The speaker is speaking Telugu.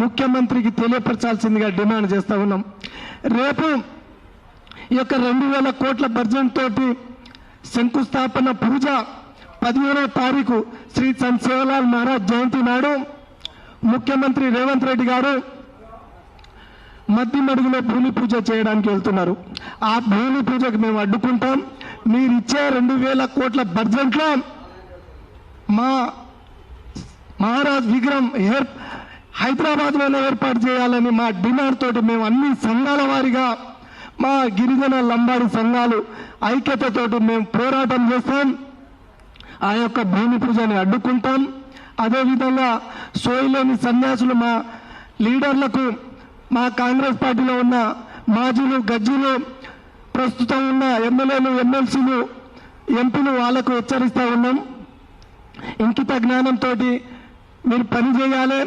ముఖ్యమంత్రికి తెలియపరచాల్సిందిగా డిమాండ్ చేస్తా ఉన్నాం. రేపు ఈ యొక్క రెండు వేల కోట్ల బడ్జెట్ తోటి శంకుస్థాపన పూజ పదిహేనవ తారీఖు శ్రీ సంత్ సేవలాల్ మహారాజ్ జయంతి నాడు ముఖ్యమంత్రి రేవంత్ రెడ్డి గారు మధ్య భూమి పూజ చేయడానికి వెళ్తున్నారు. ఆ భూమి పూజకు మేము అడ్డుకుంటాం. మీరు ఇచ్చే రెండు వేల కోట్ల బడ్జెట్లో మా మహారాజ్ విగ్రహం ఏర్ హైదరాబాద్లోనే ఏర్పాటు చేయాలని మా డిమాండ్ తోటి మేము అన్ని సంఘాల వారిగా మా గిరిజన లంబాడి సంఘాలు ఐక్యతతోటి మేము పోరాటం చేస్తాం. ఆ యొక్క భూమి పూజని అడ్డుకుంటాం. అదేవిధంగా సోయిలేని సన్యాసులు మా లీడర్లకు మా కాంగ్రెస్ పార్టీలో ఉన్న మాజీలు గజ్జీలు ప్రస్తుతం ఉన్న ఎమ్మెల్యేలు ఎమ్మెల్సీలు ఎంపీలు వాళ్ళకు హెచ్చరిస్తూ ఉన్నాం. ఇంకిత జ్ఞానంతో మీరు పని చేయాలి.